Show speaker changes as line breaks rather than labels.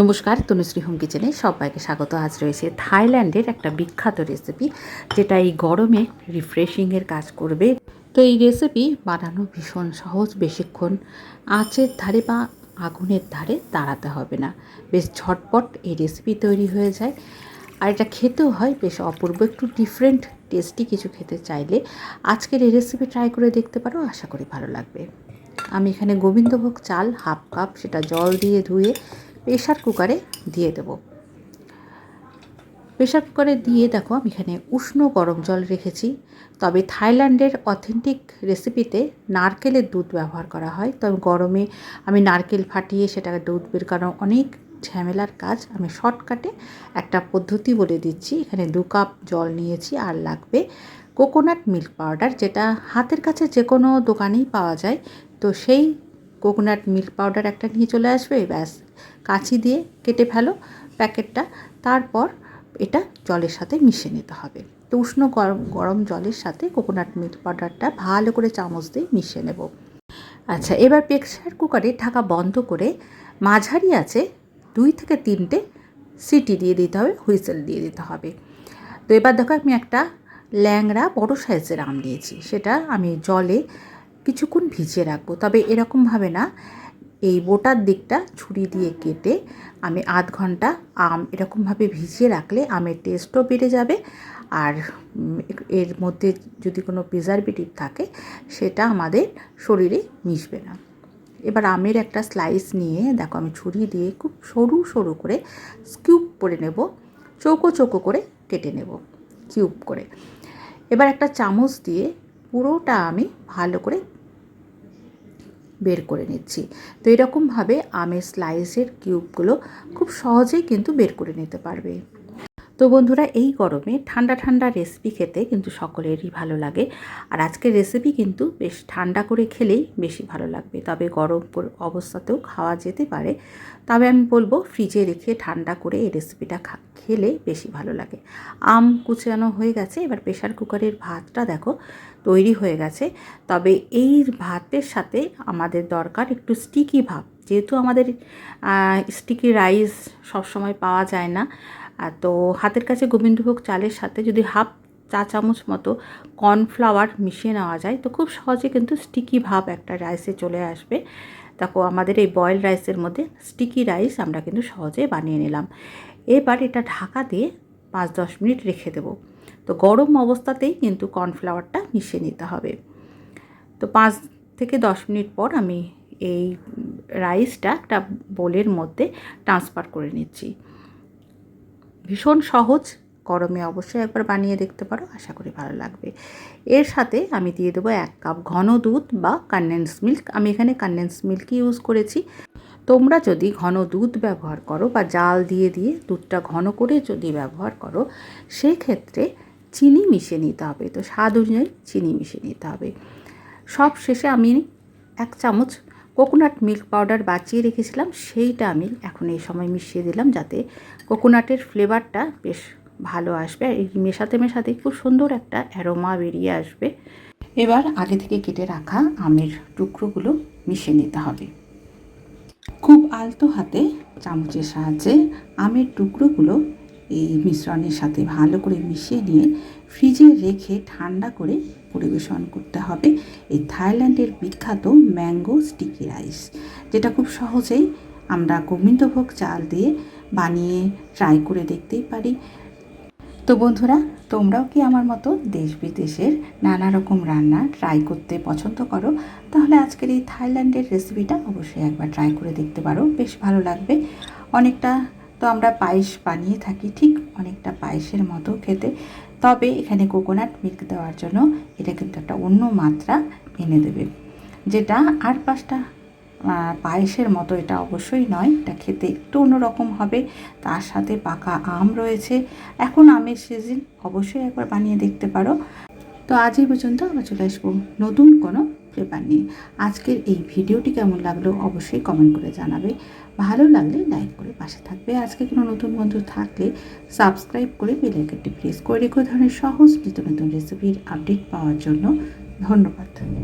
নমস্কার, তনুশ্রী হোম কিচেনে সবাইকে স্বাগত। আজ রয়েছে থাইল্যান্ডের একটা বিখ্যাত রেসিপি যেটা এই গরমে রিফ্রেশিংয়ের কাজ করবে। তো এই রেসিপি বানানো ভীষণ সহজ, বেশিক্ষণ আঁচের ধারে বা আগুনের ধারে দাঁড়াতে হবে না। বেশ ঝটপট এই রেসিপি তৈরি হয়ে যায়। আর এটা খেতেও হয়, বেশ অপূর্ব, একটু ডিফারেন্ট টেস্টি কিছু খেতে চাইলে আজকের এই রেসিপি ট্রাই করে দেখতে পারো, আশা করি ভালো লাগবে। আমি এখানে গোবিন্দভোগ চাল হাফ কাপ, সেটা জল দিয়ে ধুয়ে প্রেশার কুকারে দিয়ে দেব। প্রেশার কুকারে দিয়ে দেখো আমি এখানে উষ্ণ গরম জল রেখেছি। তবে থাইল্যান্ডের অথেন্টিক রেসিপিতে নারকেলের দুধ ব্যবহার করা হয়। তবে গরমে আমি নারকেল ফাটিয়ে সেটাকে দুধ বের করানো অনেক ঝামেলার কাজ আমি শর্টকাটে একটা পদ্ধতি বলে দিচ্ছি। এখানে দু কাপ জল নিয়েছি আর লাগবে কোকোনাট মিল্ক পাউডার যেটা হাতের কাছে যে কোনো দোকানেই পাওয়া যায়। তো সেই কোকোনাট মিল্ক পাউডার একটা নিয়ে চলে আসবে, ব্যাস। কাঁচি দিয়ে কেটে ফেলো প্যাকেটটা, তারপর এটা জলের সাথে মিশিয়ে নিতে হবে। তো উষ্ণ গরম গরম জলের সাথে কোকোনাট মিল্ক পাউডারটা ভালো করে চামচ দিয়ে মিশিয়ে নেব। আচ্ছা এবার প্রেসার কুকারে ঢাকা বন্ধ করে মাঝারি আছে দুই থেকে তিনটে সিটি দিয়ে দিতে হবে, হুইসেল দিয়ে দিতে হবে। তো এবার দেখো আমি একটা ল্যাংড়া বড় সাইজের আম নিয়েছি, সেটা আমি জলে কিছুক্ষণ ভিজিয়ে রাখব। তবে এরকমভাবে না, এই বোটার দিকটা ছুরি দিয়ে কেটে আমি আধ ঘণ্টা আম এরকমভাবে ভিজিয়ে রাখলে আমের টেস্টও বেড়ে যাবে। আর এর মধ্যে যদি কোনো প্রিজারভেটিভ থাকে, সেটা আমাদের শরীরে মিশবে না। এবার আমের একটা স্লাইস নিয়ে দেখো আমি ছুরি দিয়ে খুব সরু সরু করে স্কিউব করে নেব, চৌকো চৌকো করে কেটে নেব কিউব করে। এবার একটা চামচ দিয়ে পুরোটা আমি ভালো করে বের করে নিচ্ছি। তো এরকমভাবে আমের স্লাইসের কিউবগুলো খুব সহজেই কিন্তু বের করে নিতে পারবে। তো বন্ধুরা, এই গরমে ঠান্ডা ঠান্ডা রেসিপি খেতে কিন্তু সকলেরই ভালো লাগে। আর আজকের রেসিপি কিন্তু বেশ ঠান্ডা করে খেলেই বেশি ভালো লাগবে। তবে গরম অবস্থাতেও খাওয়া যেতে পারে। তবে আমি বলব ফ্রিজে রেখে ঠান্ডা করে এই রেসিপিটা খেলে বেশি ভালো লাগে। আম কুচানো হয়ে গেছে, এবার প্রেশার কুকারের ভাতটা দেখো, তৈরি হয়ে গেছে। তবে এই ভাতের সাথে আমাদের দরকার একটু স্টিকি ভাব। যেহেতু আমাদের স্টিকি রাইস সবসময় পাওয়া যায় না তো হাতের কাছে গোবিন্দভোগ চালের সাথে যদি হাফ চা চামচ মতো কর্নফ্লাওয়ার মিশিয়ে নেওয়া যায়, তো খুব সহজে কিন্তু স্টিকি ভাব একটা রাইসে চলে আসবে। দেখো, আমাদের এই বয়েল রাইসের মধ্যে স্টিকি রাইস আমরা কিন্তু সহজে বানিয়ে নিলাম। এবার এটা ঢাকা দিয়ে পাঁচ দশ মিনিট রেখে দেব। তো গরম অবস্থাতেই কিন্তু কর্নফ্লাওয়ারটা মিশিয়ে নিতে হবে। তো পাঁচ থেকে দশ মিনিট পর আমি এই রাইসটা একটা বোলের মধ্যে ট্রান্সফার করে নিচ্ছি। ভীষণ সহজ। গরমে অবশ্যই একবার বানিয়ে দেখতে পারো, আশা করি ভালো লাগবে। এর সাথে আমি দিয়ে দেবো এক কাপ ঘন দুধ বা কন্ডেন্স মিল্ক আমি এখানে কন্ডেন্স মিল্কই ইউজ করেছি। তোমরা যদি ঘন দুধ ব্যবহার করো বা জাল দিয়ে দিয়ে দুধটা ঘন করে যদি ব্যবহার করো, সেক্ষেত্রে চিনি মিশিয়ে নিতে হবে। তো স্বাদ অনুযায়ী চিনি মিশিয়ে নিতে হবে। সব শেষে আমি এক চামচ কোকোনাট মিল্ক পাউডার বাঁচিয়ে রেখেছিলাম, সেইটা আমি এখন এই সময় মিশিয়ে দিলাম যাতে কোকোনাটের ফ্লেভারটা বেশ ভালো আসবে আর এই মেশাতে মেশাতে খুব সুন্দর একটা অ্যারোমা বেরিয়ে আসবে। এবার আগে থেকে কেটে রাখা আমের টুকরোগুলো মিশিয়ে নিতে হবে। খুব আলতো হাতে চামচের সাহায্যে আমের টুকরোগুলো এই মিশ্রণের সাথে ভালো করে মিশিয়ে নিয়ে ফ্রিজে রেখে ঠান্ডা করে পরিবেশন করতে হবে। এই থাইল্যান্ডের বিখ্যাত ম্যাঙ্গো স্টিকি রাইস, যেটা খুব সহজেই আমরা গোবিন্দভোগ চাল দিয়ে বানিয়ে ট্রাই করে দেখতেই পারি। তো বন্ধুরা, তোমরাও কি আমার মতো দেশ বিদেশের নানা রকম রান্না ট্রাই করতে পছন্দ করো? তাহলে আজকের এই থাইল্যান্ডের রেসিপিটা অবশ্যই একবার ট্রাই করে দেখতে পারো। বেশ ভালো লাগবে। অনেকটা তো আমরা পায়েস বানিয়ে থাকি, ঠিক অনেকটা পায়েসের মতো খেতে। তবে এখানে কোকোনাট মিল্ক দেওয়ার জন্য এটা কিন্তু একটা অন্য মাত্রা এনে দেবে, যেটা আর পাঁচটা পায়েসের মতো এটা অবশ্যই নয়, এটা খেতে একটু অন্যরকম হবে, তার সাথে পাকা আম রয়েছে, এখন আমের সিজন অবশ্যই একবার বানিয়ে দেখতে পারো। তো আজ এই পর্যন্ত আমরা চলে আসব নতুন কোনো পেপার নিয়ে। আজকের এই ভিডিওটি কেমন লাগল অবশ্যই কমেন্ট করে জানাবে। ভালো লাগলে লাইক করে পাশে থাকবে। আজকে কোনো নতুন বন্ধু থাকলে সাবস্ক্রাইব করে বেলাইকনটি প্রেস করে রেখো। ধরনের সহজ নিত্য নতুন রেসিপির আপডেট পাওয়ার জন্য ধন্যবাদ।